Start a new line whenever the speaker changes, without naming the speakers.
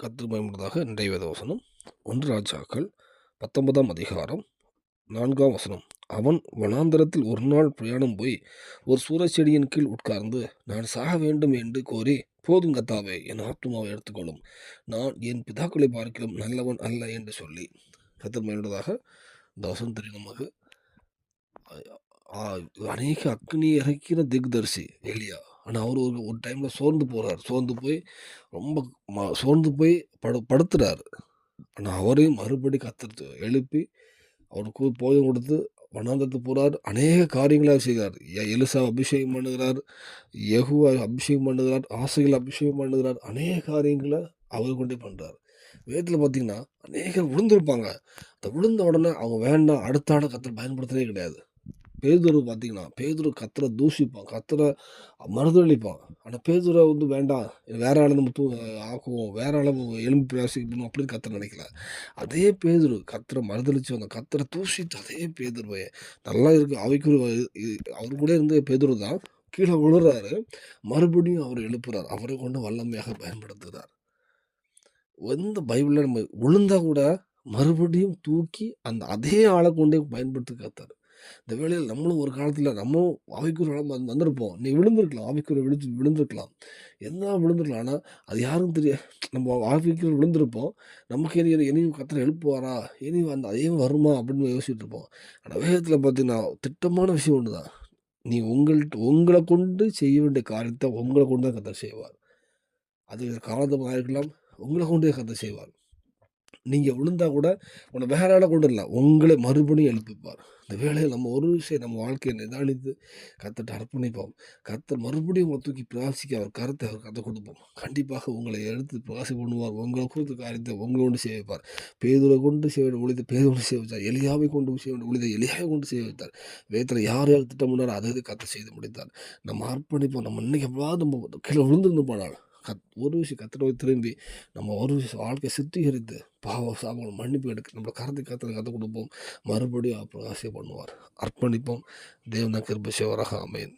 கர்த்தர் பயன்படுவதாக நிறைவேத வசனம். ஒன்று ராஜாக்கள் பத்தொன்பதாம் அதிகாரம் நான்காம் வசனம். அவன் வனாந்தரத்தில் ஒரு நாள் பிரயாணம் போய் ஒரு சூரச் செடியின் கீழ் உட்கார்ந்து நான் சாக வேண்டும் என்று கோரி போதும் கத்தாவே என் ஆத்மாவை எடுத்துக்கொள்ளும். நான் என் பிதாக்களை பார்க்கலாம் நல்லவன் அல்ல என்று சொல்லி கத்தர் பயன்படுவதாக இந்த வசனம் தெரியும் நமக்கு ஆ, அநேக அக்னி இறக்கிற திக்தர்சி எலியா. ஆனால் அவர் ஒரு ஒரு டைமில் சோர்ந்து போகிறார் சோர்ந்து போய் ரொம்ப ம சோர்ந்து போய் படு படுத்துறாரு. ஆனால் அவரையும் மறுபடி கத்துறது எழுப்பி அவருக்கு போயம் கொடுத்து வனாந்தத்து போகிறார் அநேக காரியங்களாக செய்கிறார் எலுசா அபிஷேகம் பண்ணுகிறார் யகுவா அபிஷேகம் பண்ணுகிறார் ஆசைகள் அபிஷேகம் பண்ணுகிறார். அநேக காரியங்களை அவர் கொண்டே பண்ணுறார் வேதத்தில் பார்த்தீங்கன்னா அநேகர் விழுந்திருப்பாங்க. அந்த விழுந்த உடனே அவங்க வேண்டாம் அடுத்த ஆட கத்தர் பயன்படுத்துறதே கிடையாது. பேதுரு பார்த்தீங்கன்னா பேதுரு கத்தரை தூஷிப்பான் கத்தரை மறுதளிப்பான் ஆனால் பேதுரை வந்து வேண்டாம். வேற ஆளை நம்ம தூ ஆக்குவோம். வேற ஆளை எலும்பு பேசிக்கணும் அப்படின்னு கத்தர் நினைக்கல. அதே பேதுரு கத்தரை மறுதளிச்சு அந்த கத்தரை தூஷித்து அதே பேதுருவை. நல்லா இருக்கு. அவைக்கு அவர் கூட இருந்த பேதுரு தான் கீழே விழுறாரு. மறுபடியும் அவர் எழுப்புறார். அவரை கொண்டு வல்லமையாக பயன்படுத்துகிறார் எந்த பைபிளில் நம்ம விழுந்தா கூட மறுபடியும் தூக்கி அந்த அதே ஆளை கொண்டே பயன்படுத்தி காத்தார். இந்த வேலையில் நம்மளும் ஒரு காலத்தில் நம்மளும் ஆவிக்குரிய நிலைமை வந்து வந்திருப்போம். நீ விழுந்திருக்கலாம் ஆவிக்குரிய விழுந்து விழுந்திருக்கலாம். என்ன விழுந்திருக்கலாம்? ஆனால் அது யாரும் தெரிய நம்ம ஆவிக்குரிய விழுந்திருப்போம். நமக்கு இனி இனியும் கத்திர எழுப்புவாரா? இனி அந்த அதே வருமா? அப்படின்னு யோசிச்சுட்டு இருப்போம். ஆனால் வேகத்தில் பார்த்தீங்கன்னா திட்டமான விஷயம் ஒன்று தான் நீ உங்கள்கிட்ட உங்களை கொண்டு செய்ய வேண்டிய காரியத்தை உங்களை கொண்டு தான் கத்தர் செய்வார். அது காலத்தமாக இருக்கலாம். உங்களை கொண்டே கத்தர் செய்வார். நீங்கள் விழுந்தால் கூட உன்னை வேற ஆளை கொண்டு இல்லை உங்களை மறுபடியும் எழுப்பிப்பார். இந்த வேலையில் நம்ம ஒரு விஷயம் நம்ம வாழ்க்கையை நிதானித்து கத்தட்ட அர்ப்பணிப்போம். கத்தை மறுபடியும் உங்களை தூக்கி பிரகாசிக்க அவர் கருத்தை அவர் கதை கொடுப்போம் கண்டிப்பாக உங்களை எடுத்து பிரகாசி பண்ணுவார். உங்களை குறித்த காரியத்தை உங்களை கொண்டு செய்ய வைப்பார். பேதுரை கொண்டு செய்ய வேண்டிய ஒளிதை பேதோடு செய்ய வைத்தார். எலியாவை கொண்டு செய்ய வேண்டிய ஒளிதை எலியாவை கொண்டு செய்ய வைத்தார். வேதத்தில் யார் யார் திட்டமிட்டாரோ அதை கத்தை செய்து முடித்தார். நம்ம அர்ப்பணிப்போம். நம்ம இன்னைக்கு எவ்வளோ நம்ம கீழே விழுந்திருந்து போனாலும் கத் ஒரு விஷயம் கத்திர திரும்பி நம்ம ஒரு விஷயம் வாழ்க்கையை சுத்திகரித்து பாவ சாபங்களை மன்னிப்பு எடுக்க நம்மளை கருத்து கத்துல கற்றுக் கொடுப்போம். மறுபடியும் பிரகாசியம் பண்ணுவார் அர்ப்பணிப்போம். தேவன கிருப சிவராக அமையும்